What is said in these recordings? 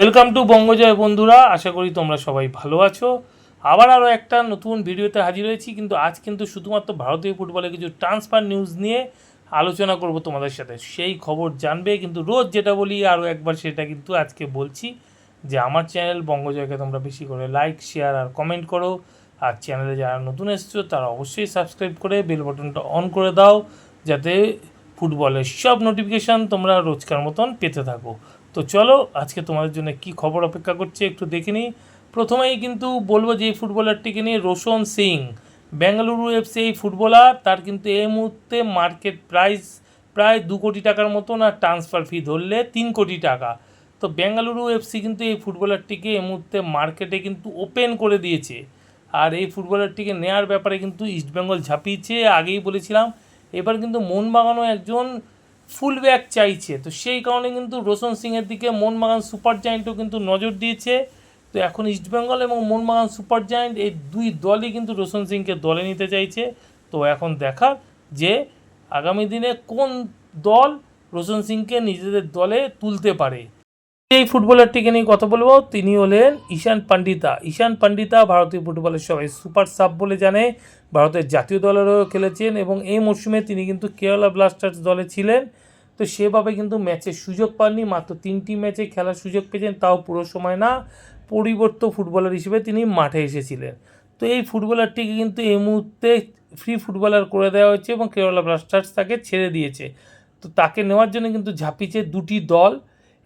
Welcome to বঙ্গজয় বন্ধুরা। আশা করি তোমরা সবাই ভালো আছো। আবার আরও একটা নতুন ভিডিওতে হাজির হয়েছি, কিন্তু আজ কিন্তু শুধুমাত্র ভারতীয় ফুটবলে কিছু ট্রান্সফার নিউজ নিয়ে আলোচনা করব তোমাদের সাথে। সেই খবর জানবে, কিন্তু রোজ যেটা বলি আরও একবার সেটা কিন্তু আজকে বলছি যে আমার চ্যানেল বঙ্গজয়কে তোমরা বেশি করে লাইক শেয়ার আর কমেন্ট করো। আর চ্যানেলে যারা নতুন এসছো, তারা অবশ্যই সাবস্ক্রাইব করে বেল বাটনটা অন করে দাও, যাতে ফুটবলের সব নোটিফিকেশান তোমরা রোজকার মতন পেতে থাকো। তো চলো, আজকে তোমাদের জন্য কি খবর অপেক্ষা করছে একটু দেখে নিই। প্রথমেই কিন্তু বলব যে এই ফুটবলারটিকে নিয়ে রোশন সিং, বেঙ্গালুরু এফসি এই ফুটবলার, তার কিন্তু এই মুহূর্তে মার্কেট প্রাইস প্রায় দু কোটি টাকার মতন আর ট্রান্সফার ফি ধরলে তিন কোটি টাকা। তো বেঙ্গালুরু এফসি কিন্তু এই ফুটবলারটিকে এই মুহূর্তে মার্কেটে কিন্তু ওপেন করে দিয়েছে। আর এই ফুটবলারটিকে নেয়ার ব্যাপারে কিন্তু ইস্টবেঙ্গল ঝাঁপিয়েছে, আগেই বলেছিলাম। এবার কিন্তু মোহনবাগানও একজন ফুল ব্যাক চাইছে। তো সেই কারণে কিন্তু রোশন সিংয়ের দিকে মোহনবাগান সুপার জায়েন্টও কিন্তু নজর দিয়েছে। তো এখন ইস্টবেঙ্গল এবং মোহনবাগান সুপার জায়েন্ট এই দুই দলই কিন্তু রোশন সিংকে দলে নিতে চাইছে। তো এখন দেখার যে আগামী দিনে কোন দল রোশন সিংকে নিজেদের দলে তুলতে পারে। এই ফুটবলারটিকে নিয়ে কথা বলব। তিনি হলেন ঈশান পান্ডিতা। ঈশান পান্ডিতা ভারতীয় ফুটবলের সবাই সুপার সাব বলে জানে। ভারতের জাতীয় দলেরও খেলেছেন এবং এই মরশুমে তিনি কিন্তু কেরালা ব্লাস্টার্স দলে ছিলেন। তো সেভাবে কিন্তু ম্যাচের সুযোগ পাননি। মাত্র তিনটি ম্যাচে খেলার সুযোগ পেয়েছেন, তাও পুরো সময় না। পরিবর্ত ফুটবলার হিসেবে তিনি মাঠে এসেছিলেন। তো এই ফুটবলারটিকে কিন্তু এই মুহূর্তে ফ্রি ফুটবলার করে দেওয়া হয়েছে এবং কেরালা ব্লাস্টার্স তাকে ছেড়ে দিয়েছে। তো তাকে নেওয়ার জন্য কিন্তু ঝাঁপিয়েছে দুটি দল।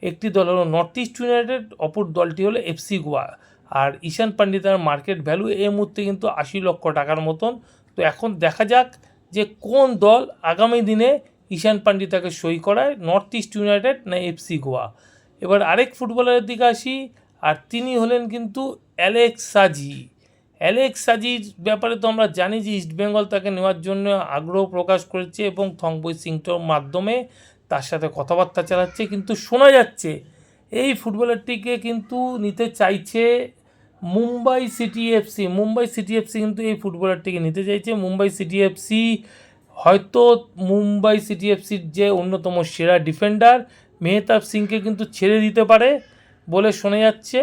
একটি দল হলো নর্থ ইস্ট ইউনাইটেড অপর দলটি হলো এফসি গোয়া আর ঈশান পান্ডিতার মার্কেট ভ্যালু এই মুহূর্তে কিন্তু আশি লক্ষ টাকার মতন। তো এখন দেখা যাক যে কোন দল আগামী দিনে ঈশান পান্ডিতাকে সই করায় নর্থ ইস্ট ইউনাইটেড না এফসি গোয়া এবার আরেক ফুটবলারের দিকে আসি, আর তিনি হলেন কিন্তু অ্যালেক্স সাজি অ্যালেক্স সাজির ব্যাপারে তো আমরা জানি যে ইস্টবেঙ্গল তাকে নেওয়ার জন্য আগ্রহ প্রকাশ করেছে এবং থংবই সিংটোর মাধ্যমে। তার সাথে কথাবার্তা চালাচ্ছে, কিন্তু শোনা যাচ্ছে এই ফুটবলারটিকে কিন্তু নিতে চাইছে Mumbai City FC Mumbai City FC কিন্তু এই ফুটবলারটিকে নিতে চাইছে। মুম্বাই সিটি এফসি হয়তো মুম্বাই সিটি এফসির যে অন্যতম সেরা ডিফেন্ডার মেহতাব সিংকে কিন্তু ছেড়ে দিতে পারে বলে শোনা যাচ্ছে।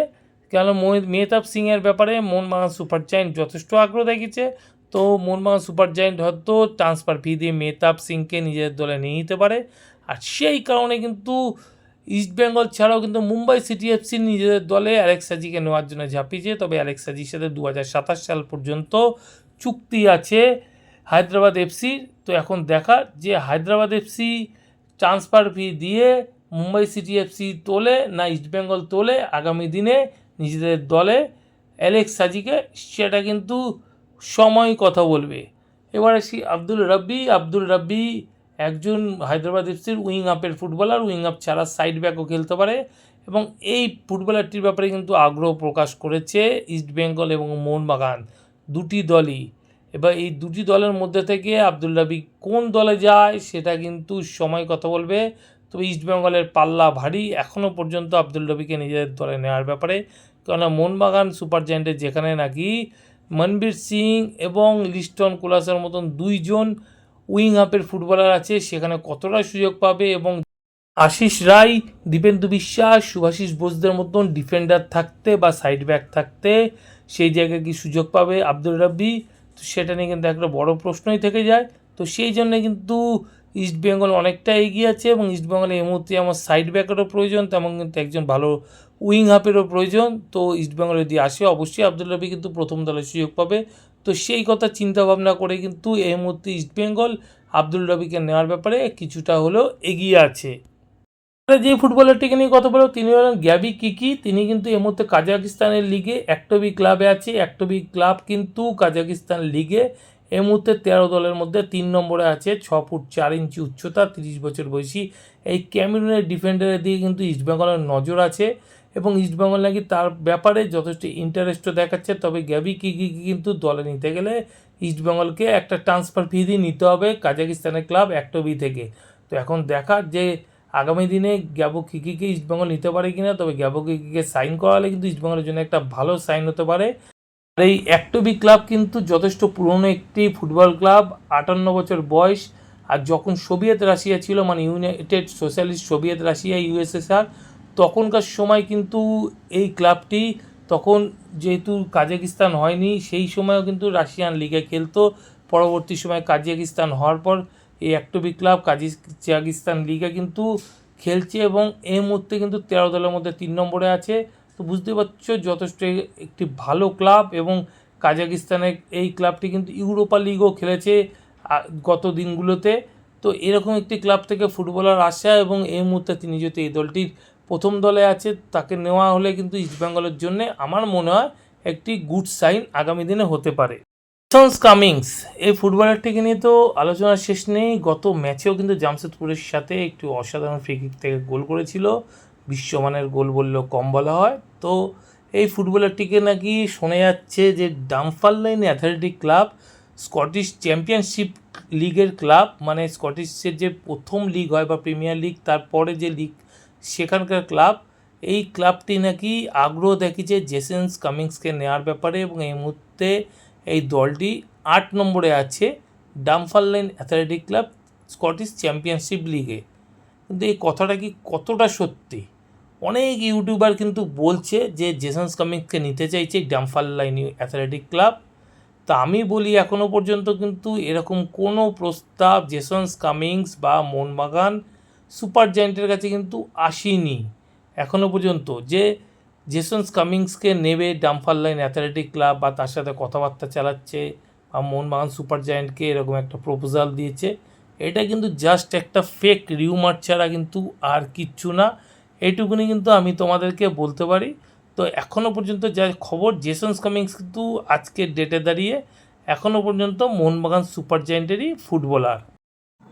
কেন মেহতাব সিংয়ের ব্যাপারে মোহনবাগান সুপার জায়েন্ট যথেষ্ট আগ্রহ দেখিয়েছে। তো মোহনবাগান সুপার জায়েন্ট হয়তো ট্রান্সফার ফি দিয়ে মেহতাব সিংকে নিজের দলে নিয়ে নিতে পারে। আর সেই কারণে কিন্তু ইস্টবেঙ্গল ছাড়াও কিন্তু মুম্বাই সিটি এফসি নিজেদের দলে অ্যালেক্সাজিকে নেওয়ার জন্য ঝাঁপিয়েছে। তবে অ্যালেক্সাজির সাথে দু হাজার সাতাশ সাল পর্যন্ত চুক্তি আছে হায়দ্রাবাদ এফসির তো এখন দেখার যে হায়দ্রাবাদ এফসি ট্রান্সফার ফি দিয়ে মুম্বাই সিটি এফসি তোলে না ইস্টবেঙ্গল তোলে, আগামী দিনে নিজেদের দলে অ্যালেক্স সাজিকে সেটা কিন্তু সময় কথা বলবে। এবার আসি আব্দুল রাব্বি। আব্দুল রাব্বি একজন হায়দ্রাবাদ এফসির উইং আপের ফুটবলার, উইং আপ ছাড়া সাইড ব্যাকও খেলতে পারে এবং এই ফুটবলারটির ব্যাপারে কিন্তু আগ্রহ প্রকাশ করেছে ইস্টবেঙ্গল এবং মোহনবাগান দুটি দলই। এবার এই দুটি দলের মধ্যে থেকে আব্দুল রাবি কোন দলে যায় সেটা কিন্তু সময় কথা বলবে। তবে ইস্টবেঙ্গলের পাল্লা ভারী এখনও পর্যন্ত আব্দুল রবিকে নিজেদের দলে নেওয়ার ব্যাপারে। কেননা মোহনবাগান সুপার জায়েন্টের যেখানে নাকি মনবীর সিং এবং লিস্টন কোলাসের মতন দুইজন উইং আপের ফুটবলার আছে, সেখানে কতটা সুযোগ পাবে এবং আশিস রায়, দীপেন্দু বিশ্বাস, সুভাষিস বোসদের মতন ডিফেন্ডার থাকতে বা সাইড ব্যাক থাকতে, সেই জায়গায় কি সুযোগ পাবে আব্দুল রাব্বি? তো সেটা নিয়ে কিন্তু একটা বড় প্রশ্নই থেকে যায়। তো সেই জন্য কিন্তু ইস্টবেঙ্গল অনেকটা এগিয়ে আছে এবং ইস্টবেঙ্গলে এই মুহূর্তে আমার সাইড ব্যাকেরও প্রয়োজন, তেমন কিন্তু একজন ভালো উইং হাফেরও প্রয়োজন। তো ইস্টবেঙ্গল যদি আসে, অবশ্যই আব্দুল রবি কিন্তু প্রথম দলের সুযোগ পাবে। তো সেই কথা চিন্তা ভাবনা করে কিন্তু এই মুহূর্তে ইস্টবেঙ্গল আব্দুল রবিকে নেওয়ার ব্যাপারে কিছুটা হলেও এগিয়ে আছে। যে ফুটবলারটিকে নিয়ে কথা বলব, তিনি হলেন গ্যাবি কিকি। তিনি কিন্তু এই মুহূর্তে কাজাকিস্তানের লিগে একটবি ক্লাবে আছে। একটবি ক্লাব কিন্তু কাজাকিস্তান লিগে এই মুহূর্তে তেরো দলের মধ্যে তিন নম্বরে আছে। ছ ফুট চার ইঞ্চি উচ্চতা, তিরিশ বছর বয়সী এই ক্যামেরুনের ডিফেন্ডারের দিকে কিন্তু ইস্টবেঙ্গলের নজর আছে। এবং ইস্টবেঙ্গল নাকি তার ব্যাপারে যথেষ্ট ইন্টারেস্টও দেখাচ্ছে। তবে গ্যাবি কিকি কিন্তু দলে নিতে গেলে ইস্টবেঙ্গলকে একটা ট্রান্সফার ফি দিয়ে নিতে হবে কাজাকিস্তানের ক্লাব একটবি থেকে। তো এখন দেখা যে আগামী দিনে গ্যাবো কিকিকে ইস্টবেঙ্গল নিতে পারে কিনা, তবে গ্যাবো কিকিকে সাইন করালে কিন্তু ইস্টবেঙ্গলের জন্য একটা ভালো সাইন হতে পারে। আর এই অ্যাক্টবি ক্লাব কিন্তু যথেষ্ট পুরনো একটি ফুটবল ক্লাব আটান্ন বছর বয়স। আর যখন সোভিয়েত রাশিয়া ছিল মানে United Socialist Soviet Russia USSR তখনকার সময় কিন্তু এই ক্লাবটি তখন যেহেতু কাজাকিস্তান হয়নি, সেই সময়ও কিন্তু রাশিয়ান লিগে খেলতো। পরবর্তী সময় কাজাকিস্তান হওয়ার পর এই একটবি ক্লাব কাজাকিস্তান লিগে কিন্তু খেলছে এবং এই মুহূর্তে কিন্তু তেরো দলের মধ্যে তিন নম্বরে আছে। তো বুঝতে পারছ, যথেষ্ট একটি ভালো ক্লাব এবং কাজাকিস্তানের এই ক্লাবটি কিন্তু ইউরোপা লিগও খেলেছে গত দিনগুলোতে। তো এরকম একটি ক্লাব থেকে ফুটবলার আসা এবং এই মুহূর্তে তিনি যদি এই দলটির প্রথম দলে আছে, তাকে নেওয়া হলে কিন্তু ইস্টবেঙ্গলের জন্য আমার মনে হয় একটি গুড সাইন আগামী দিনে হতে পারে। সন্স কামিংস এই ফুটবলারটিকে নিয়ে তো আলোচনার শেষ নেই। গত ম্যাচেও কিন্তু জামশেদপুরের সাথে একটু অসাধারণ ফ্রি কিক থেকে গোল করেছিল। বিশ্বমানের গোল বললেও কম বলা হয়। তো এই ফুটবলারটিকে নাকি শোনা যাচ্ছে যে Dunfermline athletic club Scottish championship লিগের ক্লাব মানে স্কটিশের যে প্রথম লিগ হয় বা প্রিমিয়ার লিগ তারপরে যে লিগ সেখানকার ক্লাব, এই ক্লাবটি নাকি আগ্রহ দেখিয়েছে জেসেন্স কামিংসকে নেওয়ার ব্যাপারে এবং এই মুহূর্তে এই দলটি আট নম্বরে আছে Dunfermline athletic club Scottish championship লিগে কিন্তু এই কথাটা কি কতটা সত্যি? অনেক ইউটিউবার কিন্তু বলছে যে জেসন্স কামিংসকে নিতে চাইছে ডাম্পারলাইন অ্যাথলেটিক ক্লাব তা আমি বলি এখনও পর্যন্ত কিন্তু এরকম কোনো প্রস্তাব জেসন্স কামিংস বা মোহনবাগান সুপার জায়েন্টের কাছে কিন্তু আসেনি এখনও পর্যন্ত। যে জেসন্স কামিংসকে নেবে ডাম্পার লাইন অ্যাথলেটিক ক্লাব বা তার সাথে কথাবার্তা চালাচ্ছে বা মোহনবাগান সুপার জায়েন্টকে এরকম একটা প্রপোজাল দিয়েছে, এটা কিন্তু জাস্ট একটা ফেক রিউমার ছাড়া কিন্তু আর কিচ্ছু না। এইটুকুনি কিন্তু আমি তোমাদেরকে বলতে পারি। তো এখনও পর্যন্ত যা খবর জেসন্স কামিংস কিন্তু আজকের ডেটে দাঁড়িয়ে এখনও পর্যন্ত মোহনবাগান সুপার জায়েন্টেরই ফুটবলার